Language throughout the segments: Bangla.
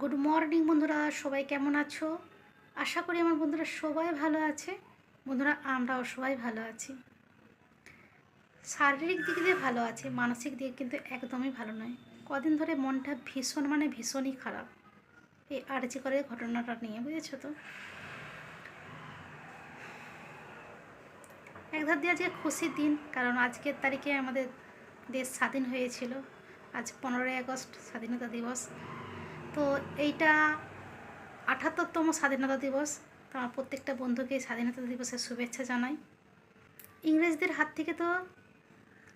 গুড মর্নিং বন্ধুরা, সবাই কেমন আছো? আশা করি আমার বন্ধুরা সবাই ভালো আছে। বন্ধুরা, আমরাও সবাই ভালো আছি। শারীরিক দিক দিয়ে ভালো আছে, মানসিক দিক কিন্তু একদমই ভালো নয়। কদিন ধরে মনটা ভীষণ মানে ভীষণই খারাপ। এই আর্জি করে ঘটনাটা নিয়ে, বুঝেছ তো? এক ধার দিয়ে আজকে খুশির দিন, কারণ আজকের তারিখে আমাদের দেশ স্বাধীন হয়েছিল। আজ পনেরোই আগস্ট, স্বাধীনতা দিবস। তো এইটা আঠাত্তরতম স্বাধীনতা দিবস। তো আমার প্রত্যেকটা বন্ধুকে স্বাধীনতা দিবসের শুভেচ্ছা জানাই। ইংরেজদের হাত থেকে তো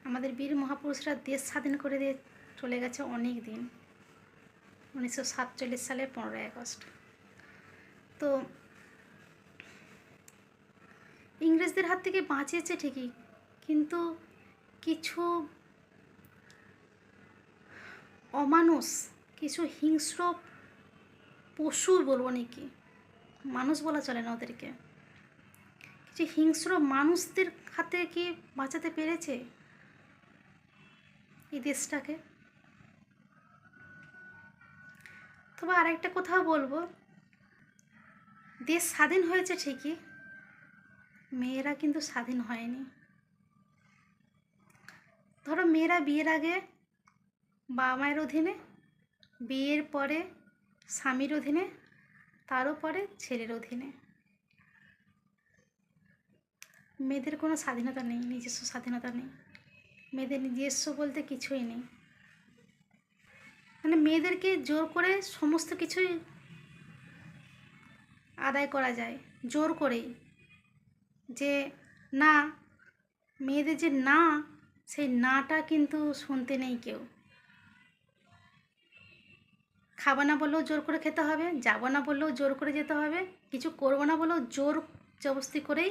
আমাদের বীর মহাপুরুষরা দেশ স্বাধীন করে দিয়ে চলে গেছে অনেক দিন। উনিশশো সাতচল্লিশ সালের পনেরোই আগস্ট। তো ইংরেজদের হাত থেকে বাঁচিয়েছে ঠিকই, কিন্তু কিছু অমানুষ কিছু হিংস্র পশু বলব নাকি? মানুষ বলা চলে না ওদেরকে। কিছু হিংস্র মানুষদের হাতে কি বাঁচাতে পেরেছে এই দেশটাকে? তবে আরেকটা কোথাও বলব, দেশ স্বাধীন হয়েছে ঠিকই, মেয়েরা কিন্তু স্বাধীন হয়নি। ধরো মেয়েরা বিয়ের আগে বাবা মায়ের অধীনে বিয়ের পরে স্বামীর অধীনে, তারও পরে ছেলের অধীনে। মেয়েদের কোনো স্বাধীনতা নেই, নিজস্ব স্বাধীনতা নেই। মেয়েদের নিজস্ব বলতে কিছুই নেই। মানে মেয়েদেরকে জোর করে সমস্ত কিছুই আদায় করা যায়, জোর করেই। যে না, মেয়েদের যে না, সেই নাটা কিন্তু শুনতে নেই কেউ। খাব না বললেও জোর করে খেতে হবে, যাব না বললেও জোর করে যেতে হবে, কিছু করব না বলেও জোর জবস্তি করেই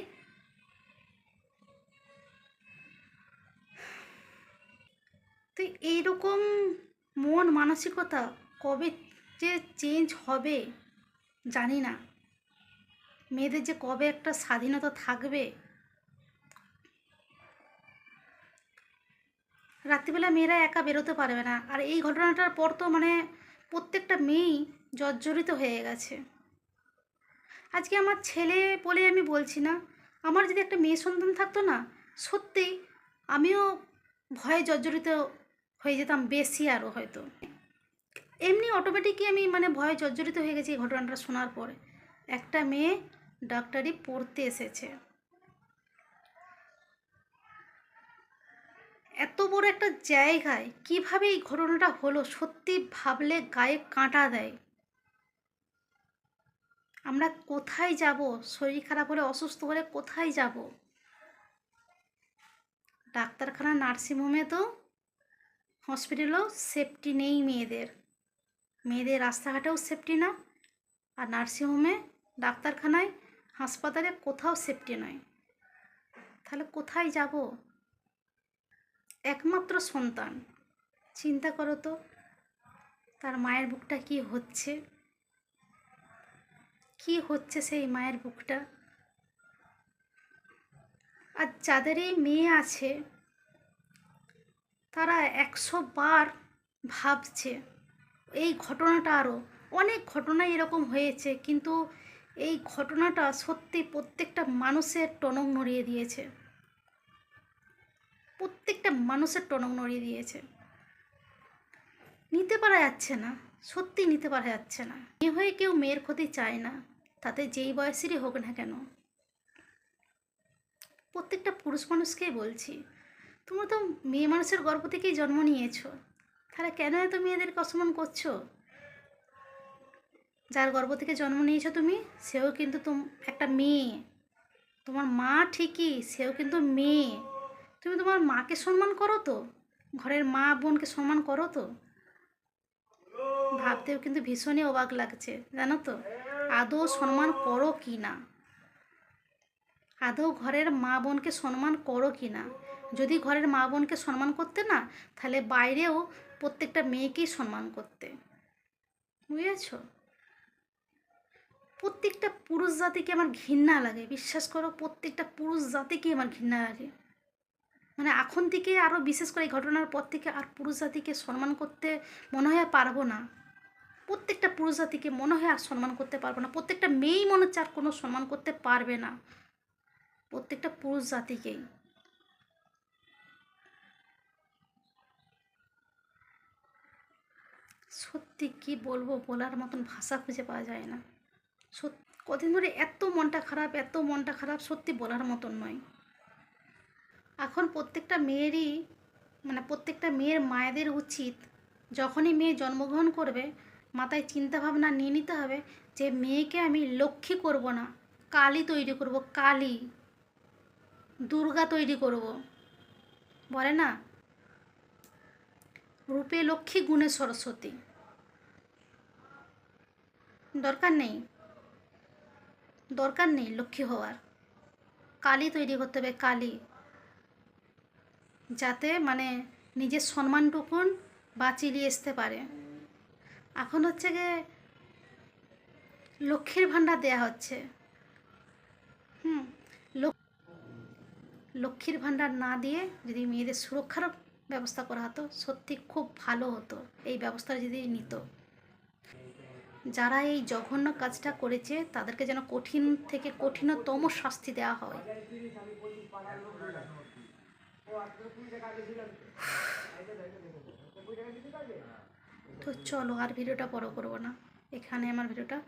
তো এইরকম মন মানসিকতা কবে যে চেঞ্জ হবে জানি না। মেয়েদের যে কবে একটা স্বাধীনতা থাকবে। রাত্রিবেলা মেয়েরা একা বেরোতে পারবে না। আর এই ঘটনাটার পর তো মানে প্রত্যেকটা মেয়েই জর্জরিত হয়ে গেছে। আজকে আমার ছেলে বলে আমি বলছি না, আমার যদি একটা মেয়ে সন্তান থাকতো না সত্যিই আমিও ভয়ে জর্জরিত হয়ে যেতাম বেশি আরও হয়তো। এমনি অটোমেটিকই আমি মানে ভয়ে জর্জরিত হয়ে গেছি এই ঘটনাটা শোনার পরে। একটা মেয়ে ডাক্তারি পড়তে এসেছে। এত বড় একটা জায়গায় কীভাবে এই ঘটনাটা হলো? সত্যি ভাবলে গায়ে কাঁটা দেয়। আমরা কোথায় যাব? শরীর খারাপ হলে, অসুস্থ হলে কোথায় যাব? ডাক্তারখানা, নার্সিংহোমে তো হসপিটালেও সেফটি নেই মেয়েদের। মেয়েদের রাস্তাঘাটেও সেফটি না। আর নার্সিংহোমে, ডাক্তারখানায়, হাসপাতালে কোথাও সেফটি নয়। তাহলে কোথায় যাব? একমাত্র সন্তান। চিন্তা করো তো, তার মায়ের বুকটা কি হচ্ছে? কি হচ্ছে সেই মায়ের বুকটা? আর যাদের এই মেয়ে আছে, তারা একশো বার ভাবছে, এই ঘটনাটা আরও অনেক ঘটনা এরকম হয়েছে, কিন্তু এই ঘটনাটা সত্যি প্রত্যেকটা মানুষের টনক নড়িয়ে দিয়েছে। প্রত্যেকটা মানুষের টনক নড়িয়ে দিয়েছে। নিতে পারা যাচ্ছে না, সত্যি নিতে পারা যাচ্ছে না। মেয়ে হয়ে কেউ মেয়ের ক্ষতি চায় না, তাতে যেই বয়সেরই হোক না কেন। প্রত্যেকটা পুরুষ মানুষকেই বলছি, তোমরা তো মেয়ে মানুষের গর্ভ থেকেই জন্ম নিয়েছো, তাহলে কেন এত মেয়েদেরকে অসম্মান করছ? যার গর্ভ থেকে জন্ম নিয়েছো তুমি, সেও কিন্তু তুম, একটা মেয়ে। তোমার মা ঠিকই, সেও কিন্তু মেয়ে। তুমি তোমার মাকে সম্মান করো তো? ঘরের মা বোনকে সম্মান করো তো? ভাবতেও কিন্তু ভীষণই অবাক লাগছে, জানো তো? আদৌ সম্মান করো কি না? আদৌ ঘরের মা বোনকে সম্মান করো কি না? যদি ঘরের মা বোনকে সম্মান করতে না, তাহলে বাইরেও প্রত্যেকটা মেয়েকেই সম্মান করতে। বুঝেছ? প্রত্যেকটা পুরুষ জাতিকে আমার ঘৃণা লাগে, বিশ্বাস করো, প্রত্যেকটা পুরুষ জাতিকে আমার ঘৃণা লাগে। মানে এখন থেকে আরও বিশেষ করে এই ঘটনার পর থেকে আর পুরুষ জাতিকে সম্মান করতে মনে হয় পারব না। প্রত্যেকটা পুরুষ জাতিকে মনে হয় আর সম্মান করতে পারব না। প্রত্যেকটা মেয়েই মনে হচ্ছে আর কোনো সম্মান করতে পারবে না। প্রত্যেকটা পুরুষ জাতিকেই। সত্যি কি বলব বলার মতন ভাষা খুঁজে পাওয়া যায় না। সত্যি কদিন ধরে এত মনটা খারাপ, এত মনটা খারাপ সত্যি বলার মতন নয়। এখন প্রত্যেকটা মেয়েরই মানে প্রত্যেকটা মেয়ের মায়েদের উচিত যখনই মেয়ে জন্মগ্রহণ করবে, মাথায় চিন্তা ভাবনা নিয়ে নিতে হবে যে মেয়েকে আমি লক্ষ্মী করব না, কালী তৈরি করব, কালী। দুর্গা তৈরি করব। বলে না? রূপে লক্ষ্মী, গুণে সরস্বতী। দরকার নেই। দরকার নেই লক্ষ্মী হওয়ার। কালী তৈরি করতে হবে, কালী। যাতে মানে নিজের সম্মানটুকুন বাঁচিয়ে আসতে পারে। এখন হচ্ছে গিয়ে লক্ষ্মীর ভাণ্ডার দেয়া হচ্ছে। হুম লক্ষ্মীর ভাণ্ডার না দিয়ে যদি মেয়েদের সুরক্ষার ব্যবস্থা করা হতো, সত্যি খুব ভালো হতো এই ব্যবস্থা যদি নিত। যারা এই জঘন্য কাজটা করেছে, তাদেরকে যেন কঠিন থেকে কঠিনতম শাস্তি দেওয়া হয়। তো চলো আর ভিডিওটা বড় করব না। এখানে আমার ভিডিওটা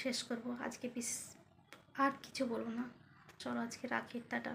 শেষ করব। আজকে পিস আর কিছু বলব না। চলো আজকে রাখি, টাটা।